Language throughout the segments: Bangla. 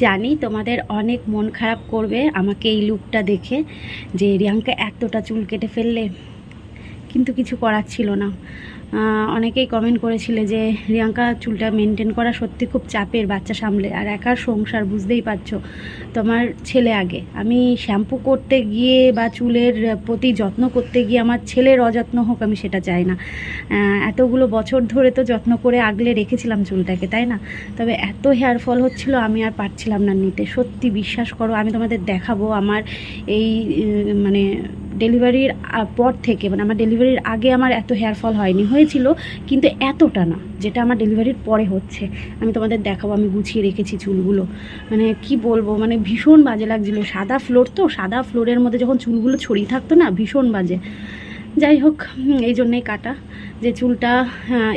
জানি তোমাদের অনেক মন খারাপ করবে আমাকে এই লুকটা দেখে যে রিয়াঙ্কা এতটা চুল কেটে ফেললে। কিন্তু কিছু করার ছিল না। অনেকেই কমেন্ট করেছিলে যে, রিয়াঙ্কা, চুলটা মেনটেন করা সত্যি খুব চাপের বাচ্চা সামলে, আর একার সংসার বুঝতেই পারছ তোমার ছেলে আগে। আমি শ্যাম্পু করতে গিয়ে বা চুলের প্রতি যত্ন করতে গিয়ে আমার ছেলের অযত্ন হোক, আমি সেটা চাই না। এতগুলো বছর ধরে তো যত্ন করে আগলে রেখেছিলাম চুলটাকে, তাই না? তবে এত হেয়ার ফল হচ্ছিল, আমি আর পারছিলাম না নিতে। সত্যি বিশ্বাস করো, আমি তোমাদের দেখাবো আমার এই মানে ডেলিভারির পর থেকে মানে আমার ডেলিভারির আগে আমার এত হেয়ার ফল হয়নি। হয়েছিল, কিন্তু এতটা না, যেটা আমার ডেলিভারির পরে হচ্ছে। আমি তোমাদের দেখাবো, আমি গুছিয়ে রেখেছি চুলগুলো। মানে কি বলব মানে ভীষণ বাজে লাগছিল। সাদা ফ্লোর তো, সাদা ফ্লোরের মধ্যে যখন চুলগুলো ছড়িয়ে থাকতো না, ভীষণ বাজে। যাই হোক এই জন্যেই কাটা। যে চুলটা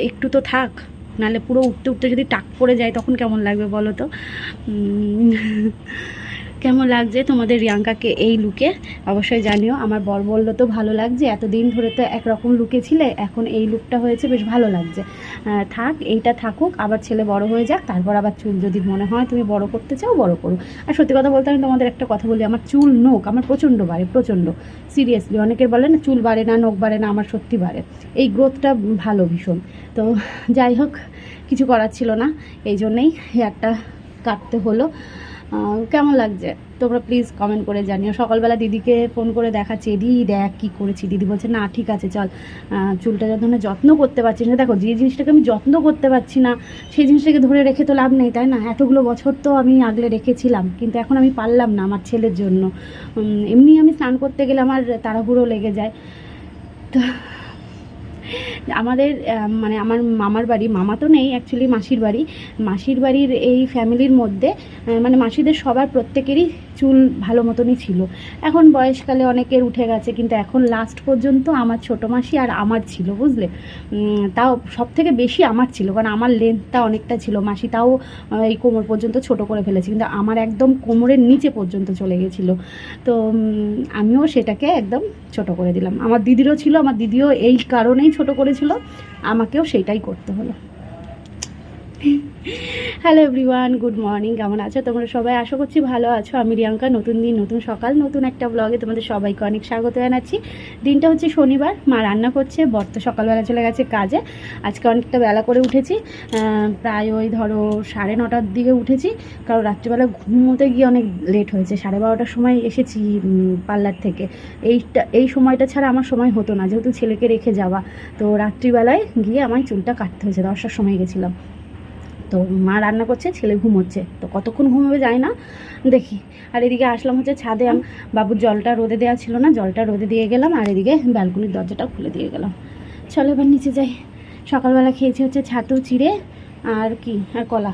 একটু তো থাক, নাহলে পুরো উঠতে উঠতে যদি টাক পড়ে যায়, তখন কেমন লাগবে বলো তো? কেমন লাগছে তোমাদের রিয়াঙ্কাকে এই লুকে অবশ্যই জানিও, আমার বর বলল তো ভালো লাগছে, এতদিন ধরে তো একরকম লুকে ছিলে, এখন এই লুকটা হয়েছে, বেশ ভালো লাগছে। থাক, এইটা থাকুক, আবার ছেলে বড় হয়ে যাক, তারপর আবার চুল যদি মনে হয় তুমি বড় করতে চাও, বড় করো। আর সত্যি কথা বলতে আমি তোমাদের একটা কথা বলি, আমার চুল নোক আমার প্রচণ্ড বাড়ে, প্রচণ্ড। সিরিয়াসলি অনেকের বলে না, চুল বাড়ে না নোক বাড়ে না, আমার সত্যি বাড়ে। এই গ্রোথটা ভালো ভীষণ। তো যাই হোক, কিছু করার ছিল না, এই জন্যেই হেয়ারটা কাটতে হলো। কেমন লাগছে? তোমরা প্লিজ কমেন্ট করে জানিও। সকালবেলা দিদিকে ফোন করে দেখাচ্ছি দিদি, দেখ কী করেছি। দিদি বলছে, না, ঠিক আছে, চল। চুলটা যখন যত্ন করতে পারছি না। দেখো, যে জিনিসটাকে আমি যত্ন করতে পারছি না, সেই জিনিসটাকে ধরে রেখে তো লাভ নেই, তাই না? এতগুলো বছর তো আমি আগলে রেখেছিলাম, কিন্তু এখন আমি পারলাম না আমার ছেলের জন্য। এমনি আমি স্নান করতে গেলে আমার তাড়াহুড়ো লেগে যায়। তো আমাদের মানে আমার মামার বাড়ি, মামা তো নেই অ্যাকচুয়ালি মাসির বাড়ি। মাসির বাড়ির এই ফ্যামিলির মধ্যে মানে মাসিদের সবার প্রত্যেকেরই চুল ভালো মতনই ছিল। এখন বয়সকালে অনেকের উঠে গেছে, কিন্তু এখন লাস্ট পর্যন্ত আমার ছোটো মাসি আর আমার ছিল, বুঝলে? তাও সব থেকে বেশি আমার ছিল, কারণ আমার লেন্থটা অনেকটা ছিল। মাসি তাও এই কোমর পর্যন্ত ছোট করে ফেলেছে, কিন্তু আমার একদম কোমরের নিচে পর্যন্ত চলে গেছিল। তো আমিও সেটাকে একদম ছোট করে দিলাম। আমার দিদিরও ছিল, আমার দিদিও এই কারণেই ছোট করেছিল আমাকেও সেইটাই করতে হলো। হ্যালো এভরিওয়ান গুড মর্নিং কেমন আছো? তোমরা সবাই আশা করছি ভালো আছো। আমি রিয়াঙ্কা, নতুন দিন, নতুন সকাল, নতুন একটা ব্লগে তোমাদের সবাইকে অনেক স্বাগত জানাচ্ছি। দিনটা হচ্ছে শনিবার, মা রান্না করছে, বর তো সকালবেলা চলে গেছে কাজে। আজকে অনেকটা বেলা করে উঠেছি। প্রায় ওই ধরো সাড়ে নটার দিকে উঠেছি, কারণ রাত্রিবেলা ঘুমোতে গিয়ে অনেক লেট হয়েছে। সাড়ে বারোটার সময় এসেছি পার্লার থেকে। এইটা, এই সময়টা ছাড়া আমার সময় হতো না, যেহেতু ছেলেকে রেখে যাওয়া। তো রাত্রিবেলায় গিয়ে আমায় চুলটা কাটতে হয়েছে, দশটার সময় গেছিলাম। তো মা রান্না করছে ছেলে ঘুমোচ্ছে। তো কতক্ষণ ঘুমাবে যায় না দেখি। আর এদিকে আসলাম হচ্ছে ছাদে বাবুর জলটা রোদে দেওয়া ছিল না জলটা রোদে দিয়ে গেলাম আর এদিকে ব্যালকনির দরজাটা খুলে দিয়ে গেলাম। চলো এবার নিচে যাই। সকালবেলা খেয়েছি হচ্ছে ছাতু চিড়ে আর কি আর কলা।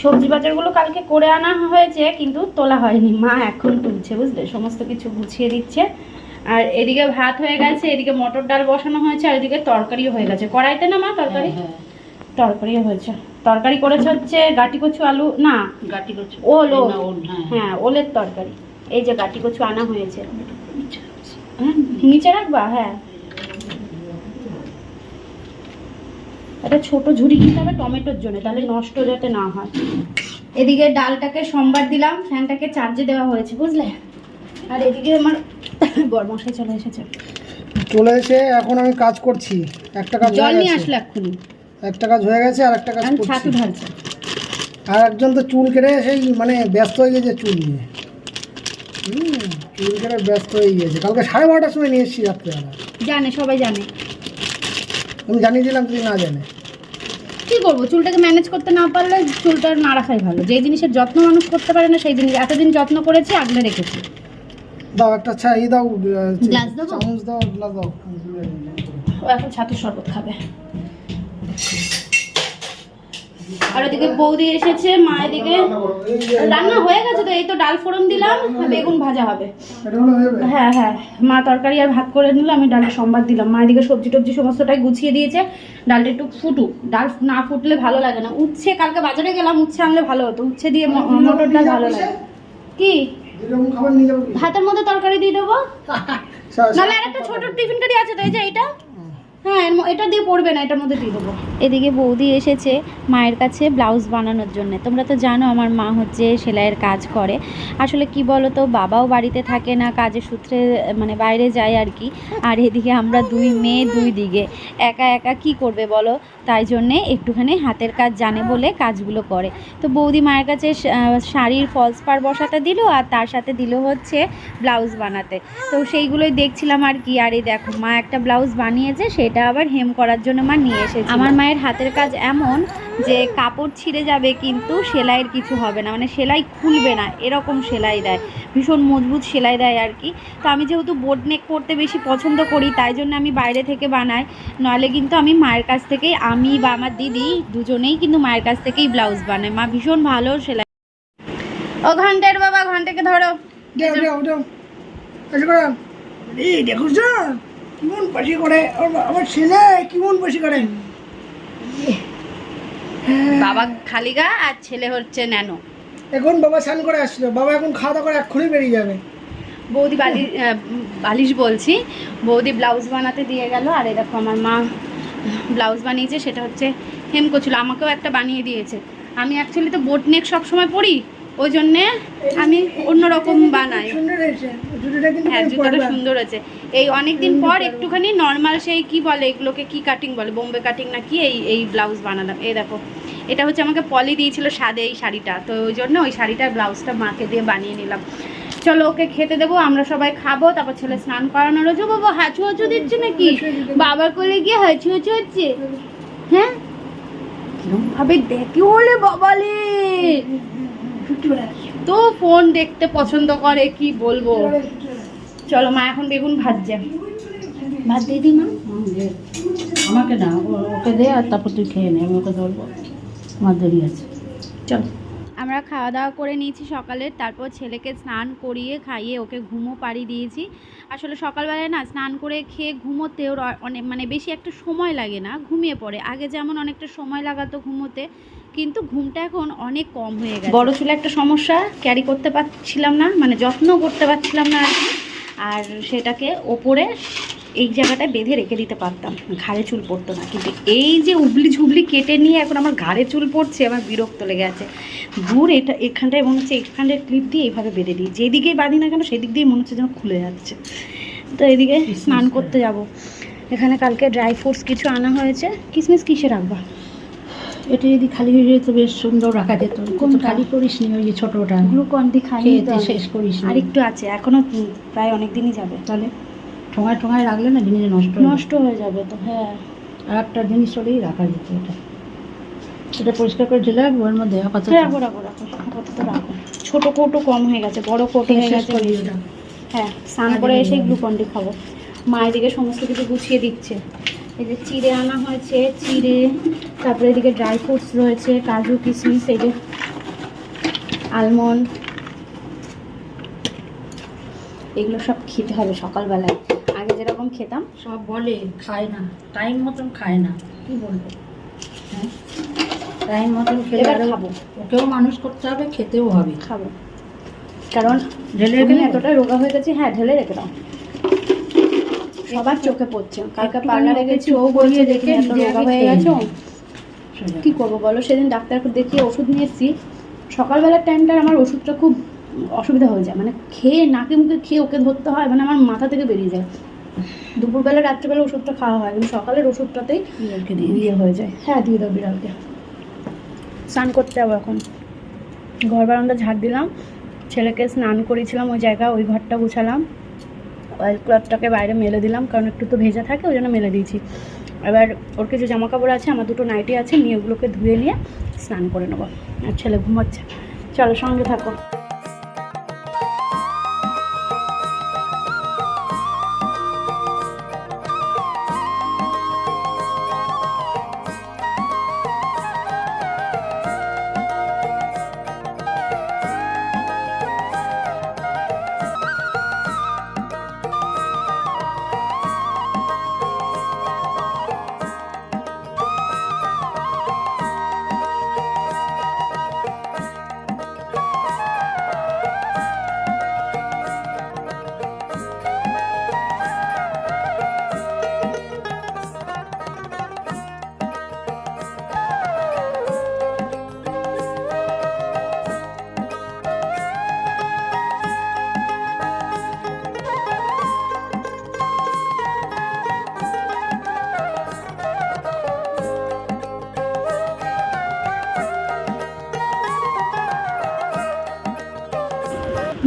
সবজি বাজারগুলো কালকে করে আনা হয়েছে কিন্তু তোলা হয়নি। মা এখন তুলছে বুঝলে? সমস্ত কিছু গুছিয়ে দিচ্ছে। আর এদিকে ভাত হয়ে গেছে এদিকে মটর ডাল বসানো হয়েছে আর এদিকে তরকারিও হয়ে গেছে। কড়াইতে না মা তরকারি? হ্যাঁ, তরকারিও হয়েছে। তরকারি করেছে হচ্ছে গাটি কচু আলু না গাটি করছ ওল, ওল। হ্যাঁ। হ্যাঁ ওলের তরকারি। এই যে গাটি কচু আনা হয়েছে। হ্যাঁ নিচে রাখবা হ্যাঁ। একটা ছোট ঝুড়ি কিনতে হবে টমেটোর জন্য তাহলে নষ্ট যাতে না হয়। এদিকে ডালটাকে সোমবার দিলাম ফ্যানটাকে চার্জে দেওয়া হয়েছে বুঝলে? আর এদিকে আমার বরমশাই চলে এসেছে। চলে এসে এখন আমি কাজ করছি। একটা কাজ জল নিয়ে আসলো এক্ষুনি। একটা কাজ হয়ে গেছে আর একটা কাজ ছাতু ঢালছে। আর একজন তো চুল কেটে সেই মানে ব্যস্ত হয়ে গেছে চুল নিয়ে। চুল কেটে ব্যস্ত হয়ে গিয়েছে কালকে সাড়ে বারোটার সময় নিয়ে এসেছি রাত্রেবেলা। জানে সবাই জানে। আমি জানিয়ে দিলাম তুই না জানে। কি করব? চুলটাকে ম্যানেজ করতে না পারলে চুলটা না রাখাই ভালো। যে জিনিসের যত্ন মানুষ করতে পারে না সেই জিনিস এতদিন যত্ন করেছি আগলে রেখেছি। দাও একটা চা ই দাও গ্লাস দেবো? চামচ দাও গ্লাস দাও। ও এখন ছাতুর শরবত খাবে। আর ওদিকে বৌদি এসেছে মা এদিকে। রান্না হয়ে গেছে তো এই তো ডাল ফোড়ন দিলাম বেগুন ভাজা হবে। হয়ে? হ্যাঁ মা তরকারি আর ভাত করে নিলাম আমি ডালটা সম্বাদ দিলাম। মা এদিকে সবজি টবজি সমস্তটাই গুছিয়ে দিয়েছে ডালটা একটু ফুটুক। ডাল না ফুটলে ভালো লাগে না। উচ্ছে কালকে বাজারে গেলাম উচ্ছে আনলে ভালো হতো। উচ্ছে দিয়ে ম- মটর ডাল ভালো লাগে। কি? ভাতের মধ্যে তরকারি দিয়ে দেবো? নাহলে আর একটা ছোট টিফিন কারি আছে তো এই যে এইটা? হ্যাঁ এটা দিয়ে পড়বে না, এটার মধ্যে দিয়ে দেবো। এদিকে বৌদি এসেছে মায়ের কাছে ব্লাউজ বানানোর জন্য। তোমরা তো জানো আমার মা হচ্ছে সেলাইয়ের কাজ করে। আসলে কি বলো তো বাবাও বাড়িতে থাকে না, কাজের সূত্রে মানে বাইরে যায় আর কি। আর এদিকে আমরা দুই মেয়ে, দুই দিকে একা একা কি করবে বলো? তাই জন্যে একটুখানি হাতের কাজ জানে বলে কাজগুলো করে। তো বৌদি মায়ের কাছে শাড়ির ফলস পার বসাতে দিল আর তার সাথে দিল হচ্ছে ব্লাউজ বানাতে। তো সেইগুলোই দেখছিলাম আর কি। আর এই দেখো, মা একটা ব্লাউজ বানিয়েছে সেটা আবার হেম করার জন্য মা নিয়ে এসেছে আমার মায়ের হাতের কাজ এমন যে কাপড় ছিঁড়ে যাবে কিন্তু সেলাইয়ের কিছু হবে না মানে সেলাই খুলবে না এরকম সেলাই দেয় ভীষণ মজবুত সেলাই দেয় আর কি তো আমি যেহেতু বোট নেক পরতে বেশি পছন্দ করি তাই জন্য আমি বাইরে থেকে বানাই নইলে কিন্তু আমি মায়ের কাছ থেকেই আমি বা আমার দিদি দুজনেই কিন্তু মায়ের কাছ থেকেই ব্লাউজ বানাই মা ভীষণ ভালো সেলাই ও ঘন্টের বাবা ঘন্টাকে ধরো দেখো কেমন পাশি করে? আমার ছেলে কেমন পাশি করে? বাবা খালি গা আর ছেলে হচ্ছে ন্যানো। এখন বাবা স্নান করে আসলো। বাবা এখন খাওয়া দাওয়া করে এক্ষুনি বেরিয়ে যাবে। বৌদি বালি বালিশ বলছি। বৌদি ব্লাউজ বানাতে দিয়ে গেল। আর দেখো আমার মা ব্লাউজ বানিয়েছে সেটা হচ্ছে হেম করছিল আমাকেও একটা বানিয়ে দিয়েছে। আমি অ্যাকচুয়ালি তো বোট নেক সবসময় পরি। ওই জন্যে আমি অন্যরকম বানাই। হ্যাঁ জুতোটা সুন্দর আছে। এই অনেক দিন পর একটুখানি নর্মাল সেই কি বলে এগুলোকে কি কাটিং বলে, বোম্বে কাটিং না কি এই এই ব্লাউজ বানালাম। এই দেখো, এটা হচ্ছে আমাকে পলি দিয়েছিল সাদে এই শাড়িটা। তো ওই জন্য ওই শাড়িটার ব্লাউজটা মাকে দিয়ে বানিয়ে নিলাম। চলো ওকে খেতে দেবো, আমরা সবাই খাব, তারপর ছেলে স্নান করানো রয়েছে বাবা, হাঁচু হাঁচু দিচ্ছে নাকি? বাবার কোলে গিয়ে হাঁচু হাঁচু হচ্ছে। হ্যাঁ? কিরম ভাবে দেখি হলে বাবালে। তো ফোন দেখতে পছন্দ করে কি বলব? চলো মা এখন বেগুন ভাজছে। ভাত দিয়ে দিই মা। আমাকে না ওকে দে আর তারপর তুই খেয়ে নে আমি ওকে ধরবো। আমার দেরি আছে। চলো। আমরা খাওয়া দাওয়া করে নিয়েছি সকালে, তারপর ছেলেকে স্নান করিয়ে খাইয়ে ওকে ঘুমো পাড়ি দিয়েছি। আসলে সকালবেলায় না স্নান করে খেয়ে ঘুমোতে ওর অনেক মানে বেশি একটা সময় লাগে না, ঘুমিয়ে পড়ে। আগে যেমন অনেকটা সময় লাগাতো ঘুমোতে, কিন্তু ঘুমটা এখন অনেক কম হয়ে গেছে। বড় চুলে একটা সমস্যা ক্যারি করতে পারছিলাম না মানে যত্ন করতে পারছিলাম না আর কি। আর সেটাকে ওপরে এই জায়গাটায় বেঁধে রেখে দিতে পারতাম, ঘাড়ে চুল পড়তো না। কিন্তু এই যে উবলি ঝুবলি কেটে নিয়ে এখন আমার ঘাড়ে চুল পড়ছে, আমার বিরক্ত লেগে আছে। দূর এটা এখানটায় মনে হচ্ছে এখানটায় ক্লিপ দিয়ে এইভাবে বেঁধে দিই। যেদিকেই বাঁধি না কেন সেদিক দিয়ে মনে হচ্ছে যেন খুলে যাচ্ছে। তো এদিকে স্নান করতে যাব। এখানে কালকে ড্রাই ফ্রুটস কিছু আনা হয়েছে। কিসমিস কিসে রাখবা এটা যদি খালি হয়ে যেত বেশ সুন্দর রাখা যেত। কোনটা? খালি করিস নি ওই যে ছোটটা। গ্লুকন ডি খাই শেষ করিস আর একটু আছে এখনও প্রায় অনেক দিনই যাবে। তাহলে ঠোঙায় ঠোঙায় রাখলে না জিনিস নষ্ট নষ্ট হয়ে যাবে তো হ্যাঁ। আর একটা জিনিস হলেই রাখা যেত এটা। এটা পরিষ্কার করে ঢেলে রাখব ওর মধ্যে আপাতত। রাখো রাখো রাখো আপাতত রাখো ছোট কৌটো কম হয়ে গেছে বড় কৌটো হয়ে গেছে। হ্যাঁ স্নান করে এসে গ্লুকন্ডি খাব। মা এদিকে সমস্ত কিছু গুছিয়ে দিচ্ছে। এই যে চিড়ে আনা হয়েছে চিড়ে তারপরে এদিকে ড্রাই ফ্রুটস রয়েছে কাজু কিশমিশ এই যে আলমন্ড। এগুলো সব খেতে হবে সকালবেলায়। আগে যেরকম খেতাম সব বলে খায় না টাইম মতন খায় না। কি বলব? টাইম মতন খেলে এবার খাব। ওকেও মানুষ করতে হবে খেতেও হবে। খাব। কারণ ঢেলে এতটা রোগা হয়ে গেছি হ্যাঁ ঢেলে রেখে দাও। সবার চোখে পড়ছে। কালকে পার্লারে গেছি ও করিয়ে দেখি রোগা হয়ে গেছো? কি করব বলো? সেদিন ডাক্তার দেখিয়ে ওষুধ নিয়ে এসেছি সকালবেলার টাইমটা আমার ওষুধটা খুব অসুবিধা হয়ে যায়। মানে খেয়ে নাকে মুখে খেয়ে ওকে ধরতে হয় মানে আমার মাথা থেকে বেরিয়ে যায়। দুপুরবেলা রাত্রেবেলা ওষুধটা খাওয়া হয় কিন্তু সকালের ওষুধটাতেই। বিয়ে হয়ে যায়। হ্যাঁ দিয়ে দাও বিড়ালকে। স্নান করতে যাব এখন। ঘর বারান্দা ঝাড় দিলাম। ছেলেকে স্নান করেছিলাম ওই জায়গা ওই ঘরটা গুছালাম। অয়েল ক্লথটাকে বাইরে মেলে দিলাম, কারণ একটু তো ভেজা থাকে, ওই জন্য মেলে দিয়েছি। এবার ওর কিছু জামা কাপড় আছে, আমার দুটো নাইটি আছে, নিয়ে ওগুলোকে ধুয়ে নিয়ে স্নান করে নেব। আর ছেলে ঘুমাচ্ছে। চলো সঙ্গে থাকো।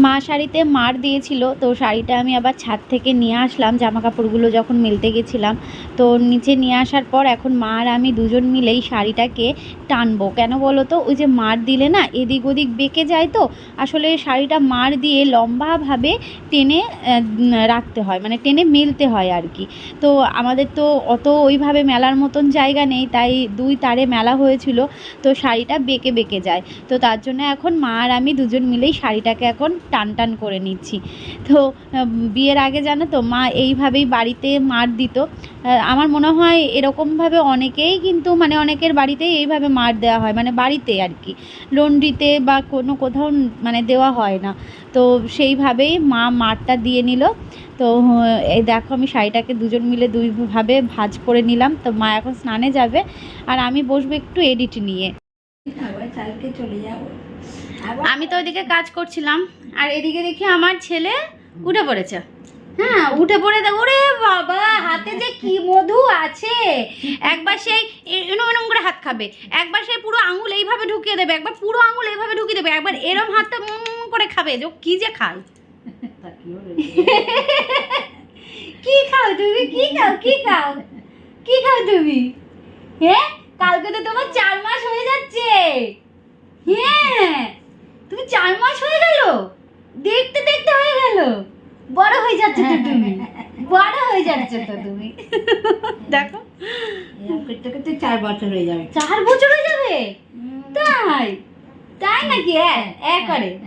মা শাড়িতে মার দিয়েছিল, তো শাড়িটা আমি আবার ছাদ থেকে নিয়ে আসলাম জামা কাপড়গুলো যখন মেলতে গেছিলাম তো নিচে নিয়ে আসার পর এখন মা আর আমি দুজন মিলেই শাড়িটাকে টানবো। কেন বলো তো ওই যে মার দিলে না এদিক ওদিক বেঁকে যায় তো। আসলে শাড়িটা মার দিয়ে লম্বাভাবে টেনে রাখতে হয় মানে টেনে মেলতে হয় আর কি। তো আমাদের তো অত ওইভাবে মেলার মতন জায়গা নেই, তাই দুই তারে মেলা হয়েছিল, তো শাড়িটা বেঁকে বেঁকে যায়। তো তার জন্য এখন মা আর আমি দুজন মিলেই শাড়িটাকে এখন টান টান করে নিচ্ছি। তো বিয়ের আগে জানো তো মা এইভাবেই বাড়িতে মার দিত। আমার মনে হয় এরকমভাবে অনেকেই কিন্তু মানে অনেকের বাড়িতেই এইভাবে মার দেওয়া হয় মানে বাড়িতে আর কি। লন্ড্রিতে বা কোনো কোথাও মানে দেওয়া হয় না। তো সেইভাবেই মা মারটা দিয়ে নিল। তো এই দেখো আমি শাড়িটাকে দুজন মিলে দুইভাবে ভাঁজ করে নিলাম। তো মা এখন স্নানে যাবে আর আমি বসবো একটু এডিট নিয়ে। চলে যাব আমি তো ওইদিকে কাজ করছিলাম। আর এদিকে দেখি আমার ছেলে উঠে পড়েছে। হ্যাঁ উঠে পড়ে দেখ ওরে বাবা হাতে যে কি মধু আছে। একবার সেই এরম এরম করে হাত খাবে একবার সেই পুরো আঙুল এইভাবে ঢুকিয়ে দেবে একবার পুরো আঙুল এইভাবে ঢুকিয়ে দেবে একবার এরম হাতটা করে খাবে যে কি যে খায়। কি খাও তুমি? কি খাও? কি খাও? কি খাও তুমি? হ্যাঁ কালকে তো তোমার চার মাস হয়ে যাচ্ছে। হ্যাঁ তুমি চার মাস হয়ে গেল। দেখতে দেখতে হয়ে গেল। বড় হয়ে যাচ্ছে তো তুমি। বড় হয়ে যাচ্ছে তো তুমি। দেখো। করতে করতে চার বছর হয়ে যাবে। চার বছর হয়ে যাবে? তাই? তাই নাকি? হ্যাঁ এ করে।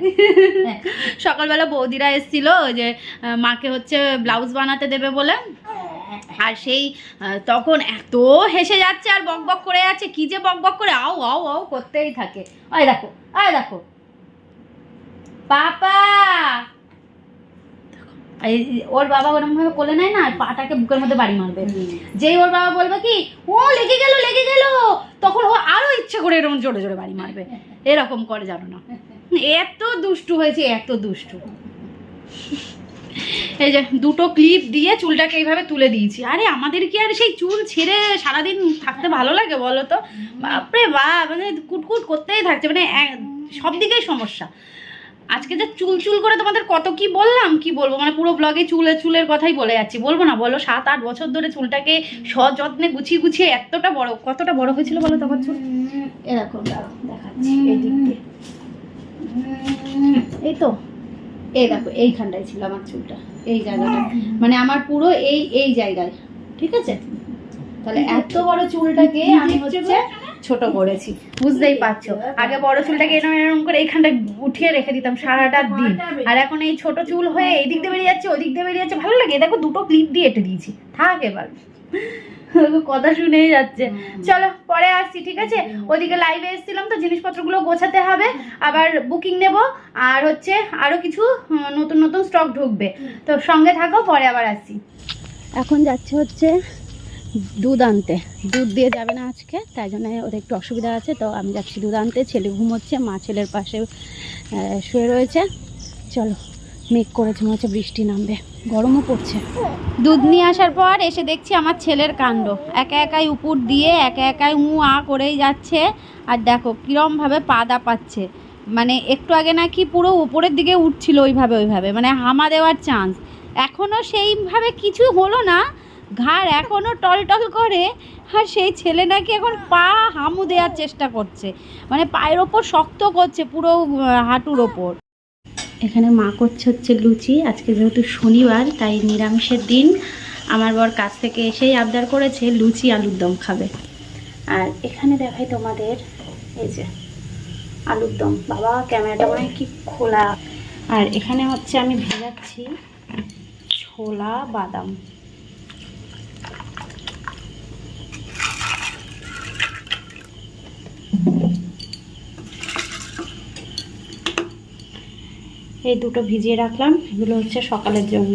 সকালবেলা বৌদিরা এসেছিল যে মাকে হচ্ছে ব্লাউজ বানাতে দেবে বলে। আর সেই তখন এত হেসে যাচ্ছে আর বক বক করে যাচ্ছে। কি যে বক বক করে আও আও আও করতেই থাকে। আয় দেখো আয় দেখো। পাপা! ওর বাবা ওরম ভাবে কোলে নেয় না আর পাটাকে বুকের মধ্যে বাড়ি মারবে। যেই ওর বাবা বলবে কি ও লেগে গেল লেগে গেল! তখন ও আরও ইচ্ছে করে এরকম জোরে জোরে বাড়ি মারবে। এরকম করে জানো না। এত দুষ্টু হয়েছে এত দুষ্টু। এই যে দুটো ক্লিপ দিয়ে চুলটাকে এইভাবে তুলে দিয়েছি। আরে আমাদের কি আর সেই চুল ছেড়ে সারাদিন থাকতে ভালো লাগে বলো তো? বাপরে বাপ মানে কুটকুট করতেই থাকছে মানে সব দিকেই সমস্যা। আজকে যে চুল চুল করে তোমাদের কত কি বললাম? কি বলব? মানে পুরো ব্লগে চুলে চুলের কথাই বলে যাচ্ছি। বলব না, বলো, সাত আট বছর ধরে চুলটাকে সযত্নে গুছিয়ে গুছিয়ে এতটা বড়, কতটা বড় হয়েছিল বলো তোমার চুল? এরকম দেখাচ্ছি এই তো, এই দেখো, এইখানটায় ছিল আমার চুলটা, এই জায়গাটা। মানে আমার পুরো এই এই জায়গায়, ঠিক আছে? তাহলে এত বড় চুলটাকে আমি হচ্ছে ছোট করেছি। বুঝতেই পারছ? আগে বড় চুলটাকে এরকম এরকম করে এইখানটা উঠিয়ে রেখে দিতাম সারাটা দিন। আর এখন এই ছোট চুল হয়ে এই দিক দিয়ে বেরিয়ে যাচ্ছে ওই দিক দিয়ে বেরিয়ে যাচ্ছে। ভালো লাগে, দেখো দুটো ক্লিপ দিয়ে এটে দিয়েছি। থাক এবার। কথা শুনেই যাচ্ছে। চলো, পরে আসছি, ঠিক আছে? ওদিকে লাইভে এসেছিলাম তো, জিনিসপত্রগুলো গোছাতে হবে। আবার বুকিং নেব। আর হচ্ছে আরও কিছু নতুন নতুন স্টক ঢুকবে। তো সঙ্গে থাকো, পরে আবার আসছি। এখন যাচ্ছে হচ্ছে দুধ আনতে। দুধ দিয়ে যাবে না আজকে, তাই জন্য ওদের একটু অসুবিধা আছে, তো আমি যাচ্ছি দুধ আনতে। ছেলে ঘুমোচ্ছে, মা ছেলের পাশে শুয়ে রয়েছে। চলো, মেঘ করেছে, মনে হচ্ছে বৃষ্টি নামবে। গরমও পড়ছে। দুধ নিয়ে আসার পর এসে দেখছি আমার ছেলের কাণ্ড। একা একাই উপর দিয়ে, একা একাই উঁ আ করেই যাচ্ছে। আর দেখো, কীরমভাবে পা দা পাচ্ছে মানে একটু আগে নাকি পুরো উপরের দিকে উঠছিল ওইভাবে ওইভাবে। মানে হামা দেওয়ার চান্স এখনও সেইভাবে কিছু হলো না। ঘাড় এখনও টলটল করে, আর সেই ছেলে নাকি এখন পা হামু দেওয়ার চেষ্টা করছে। মানে পায়ের ওপর শক্ত করছে পুরো হাঁটুর ওপর। এখানে মা করছে হচ্ছে লুচি। আজকে যেহেতু শনিবার, তাই নিরামিষের দিন। আমার বর কাছ থেকে এসেই আবদার করেছে, লুচি আলুর দম খাবে। আর এখানে দেখাই তোমাদের, এই যে আলুর দম। বাবা, ক্যামেরাটা মনে কি খোলা। আর এখানে হচ্ছে আমি ভেজাচ্ছি ছোলা, বাদাম। এই দুটো ভিজিয়ে রাখলাম, এগুলো হচ্ছে সকালের জন্য।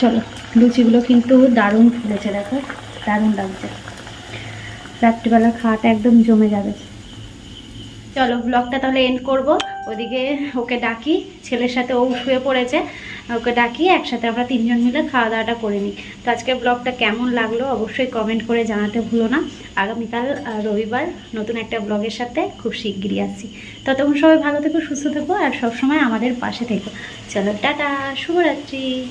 চলো, লুচিগুলো কিন্তু দারুণ ফুলেছে দেখো, দারুণ লাগছে। রাত্রিবেলা খাওয়াটা একদম জমে যাবে। চলো ব্লগটা তাহলে এন্ড করব। ওদিকে ওকে ডাকি, ছেলের সাথে ও শুয়ে পড়েছে। ওকে ডাকিয়ে একসাথে আমরা তিনজন মিলে খাওয়া দাওয়াটা করে নিই। তো আজকের ব্লগটা কেমন লাগল অবশ্যই কমেন্ট করে জানাতে ভুলো না। আগামীকাল রবিবার নতুন একটা ব্লগের সাথে খুব শিগগিরই আসছি। ততক্ষণ সবাই ভালো থেকো, সুস্থ থেকো, আর সবসময় আমাদের পাশে থেকো। চলো, টাটা, শুভরাত্রি।